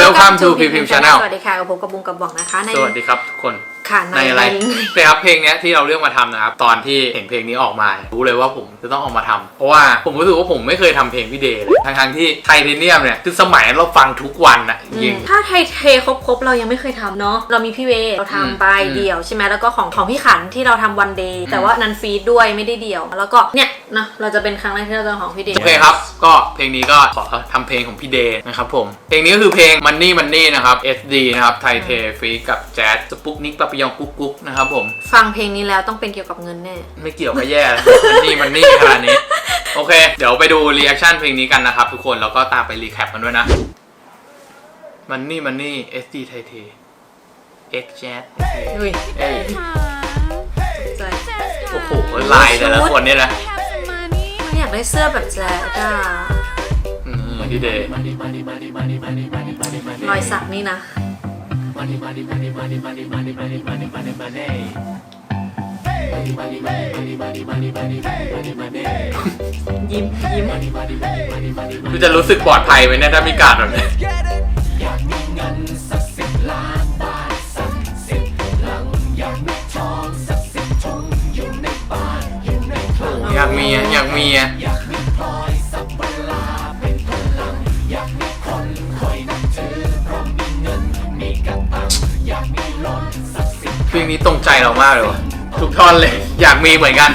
Welcome to Pim Pim Channel สวัสดีค่ะกับผมกับบุงกับบอกนะคะในสวัสดีครับทุกคนค่ะในอะไรในนะครับเพลงเนี้ยที่เราเลือกมาทำนะครับ ตอนที่เห็นเพลงนี้ออกมา รู้เลยว่าผมจะต้องเออกมาทำเพราะว่าผมรู้สึกว่าผมไม่เคยทำเพลงพี่เดย์เลยทั้งๆที่ไทเทเนียมเนี่ยคือสมัยนั้นเราฟังทุกวันอะจริงถ้าไทยเทครบๆเรายังไม่เคยทำเนาะเรามีพี่เวย์เราทำไปอืมเดี่ยวใช่ไหมแล้วก็ของของพี่ขันที่เราทำวันเดย์แต่ว่านันฟีดด้วยไม่ได้เดี่ยว แล้วก็เนี่ย นะเราจะเป็นครั้งแรกที่เราจะของพี่เดย์ โอเคครับ ก็เพลงนี้ก็ขอทำเพลงของพี่เดย์นะครับผม เพลงนี้ก็คือเพลง Money Money นะครับ SD นะครับ ไทเทฟรีกับแจ๊สสปุกนิกปะปยองกุ๊กกุ๊กนะครับผม ฟังเพลงนี้แล้วต้องเป็นเกี่ยวกับเงินแน่ ไม่เกี่ยวก็แย่มันนี่มันนี่ขนาดนี้ โอเค เดี๋ยวไปดูรีแอคชั่นเพลงนี้กันนะครับทุกคน แล้วก็ตามไปรีแคปกันด้วยนะมันนี่มันนี่ SD ไทเท X Jazz อุ้ยเอ้ยใจโอ้โหลายแต่ละคนเนี่ยนะ ไม่อยากได้เสื้อแบบแจ๊ดอะอืมพี่เดย์รอยสักนี่นะ ยิ้มยิ้มคือจะรู้สึกปลอดภัยไหมเนี่ยถ้ามีการดแบบนี้อยากมีอะอยากมีอะ ลงนี้ตรงใจเรามากเลยวะทุกท่อนเลย อยากมีเหมือนกัน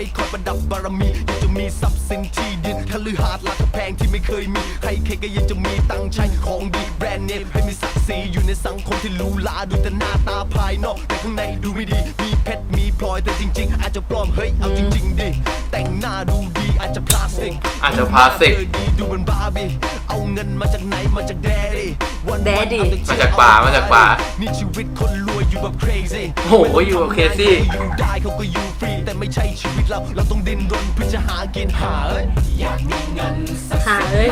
ว้คอยประดับบารมีอยากจะมีทรัพย์สินที่ดินคฤหาสน์ราคาแพงที่ไม่เคยมี ใครใครก็อยากจะมีตังค์ใช้ของดีแบรนด์เนมให้มีศักดิ์ศรีอยู่ในสังคมที่หรูหราดูแต่หน้าตาภายนอก แต่ข้างในดูไม่ดี มีเพชรมีพลอยแต่จริง ๆ อาจจะปลอมเฮ้ยเอาจริง ๆดิแต่งหน้าดูดีอาจจะพลาสติกอาจจะพลาสติกเอดีดูเหมือนบาร์บี้เอาเงินมาจากไหนมาจากแดดี้วันๆ Daddy เอแต่เที่ยวมาจากป่ามาจากป่า นี่ชีวิตคนรวย อยู่แบบ crazy โอ้โหอยู่แบบ crazy อยู่ได้เขาก็อยู่ฟรีแต่ไม่ใช่ชีวิตเราเราต้องดิ้นรนเพื่อจะหากินหาเอ้ยอยากมีเงินสักหาเอ้ย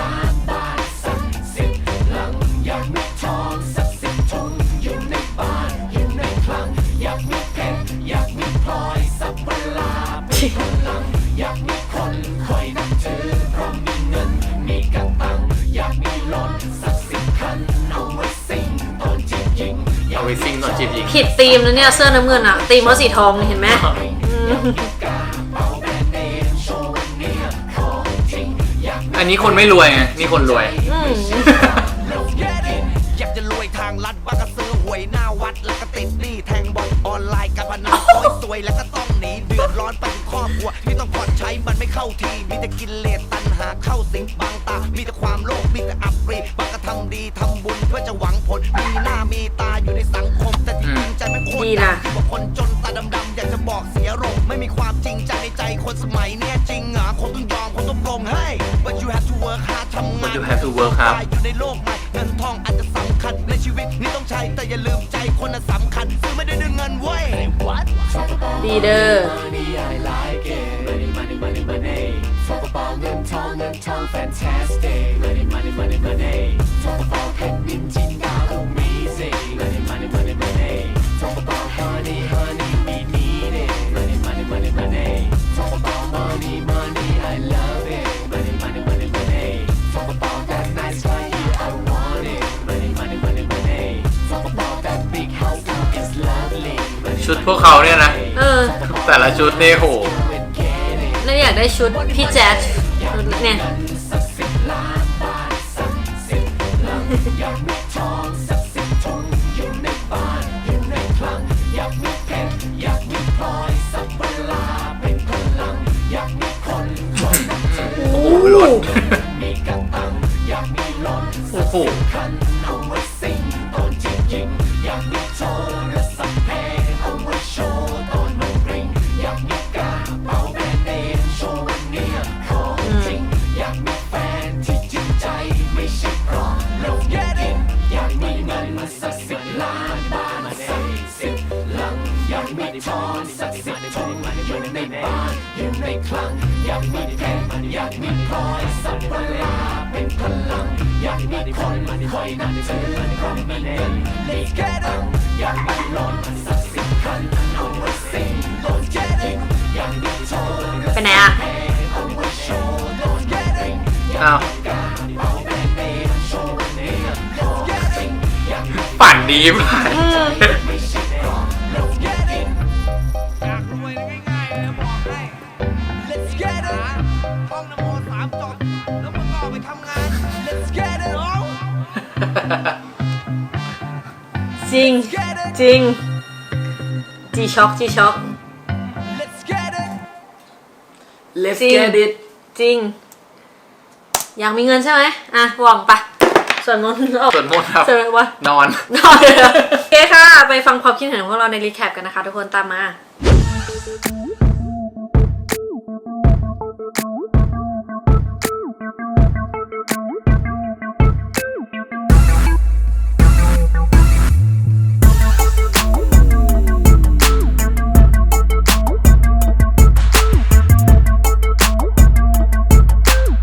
บาทสักสิบหลังอยากมีทองสักสิบถุงอยู่ในบ้านอยู่ในคลังอยากมีเพชรอยากมีพลอยสักเวลา ญิงเอาไปซิงตอนจีบหญิงผิดธีมนะเนี่ยเสื้อน้ำเงินอะธีมเขาสีทองเห็นไหมอืมอันนี้คนไม่รวยไงนี่คนรวย อืมอยากจะรวยทางลัดบ้างก็ซื้อหวยหน้าวัดแล้วก็ติดหนี้แทงบอลออนไลน์กับพนันโอยสวยแล้วก็ต้อง อบครัวที่ต้องผ่อนใช้มันไม่เข้าที มีแต่กินเลสตันหาเข้าสิงบางตา มีแต่ความโลภมีแต่อับปรีบางก็ทำดีทำบุญเพื่อจะหวังผล มีหน้ามีตาอยู่ในสังคม แต่ที่จริงใจไม่โคตรดีนะที่ว่าคนจนตาดำๆอยากจะบอกเสียโรงไม่มีความจริงใจในใจคนสมัยเนี้ยจริงเหรอคนต้องยอมคนต้องปลงเฮ้ย but you have to work hard ทำงาน But you have to work hard อยู่ในโลกใหม่เงินทองอาจจะสำคัญในชีวิตนี้ต้องใช้แต่อย่าลืมใจคนน่ะสำคัญซื้อไม่ได้ด้วยเงินเว้ย What ดีเด้อ Money I like it Money money money money Talk about เงินทองเงินทอง fantastic Money money money money Talk about แผ่นดินจินดา ชุดพวกเขาเนี่ยนะ เออแต่ละชุดนี่โหแล้วอยากได้ชุดพี่แจ๊ดเนี่ยโอ้โห รถโอ้โหอยากมีเพชรอยากมีพลอยสักเวลาเป็นพลัง อยากมีคนมันคอยนำเธอมันคงมีเงินมีกระตังอยากมีรถมันสักสิบคันเอาไว้สิ่งโดนแค่ยิงอยากมีโชว์ไปไหนอะเอาไว้โชว์โดนแค่ยิงอ้าวปั่นดีมาก ท่องนโมสามจบแล้วมึงก็ออกไปทำงาน Let's get it น้องจริง get it จริง จีช็อกจีช็อก Let's get it Let's จริง get it จริง อยากมีเงินใช่ไหมอะหว่องไปส่วนมนต์ออกส่วนมนต์ครับ ส่วนว่านอน นอนเลยเหรอโอเคค่ะ ไปฟังความคิดเห็นของพวกเราในรีแคปกันนะคะ ทุกคนตามมา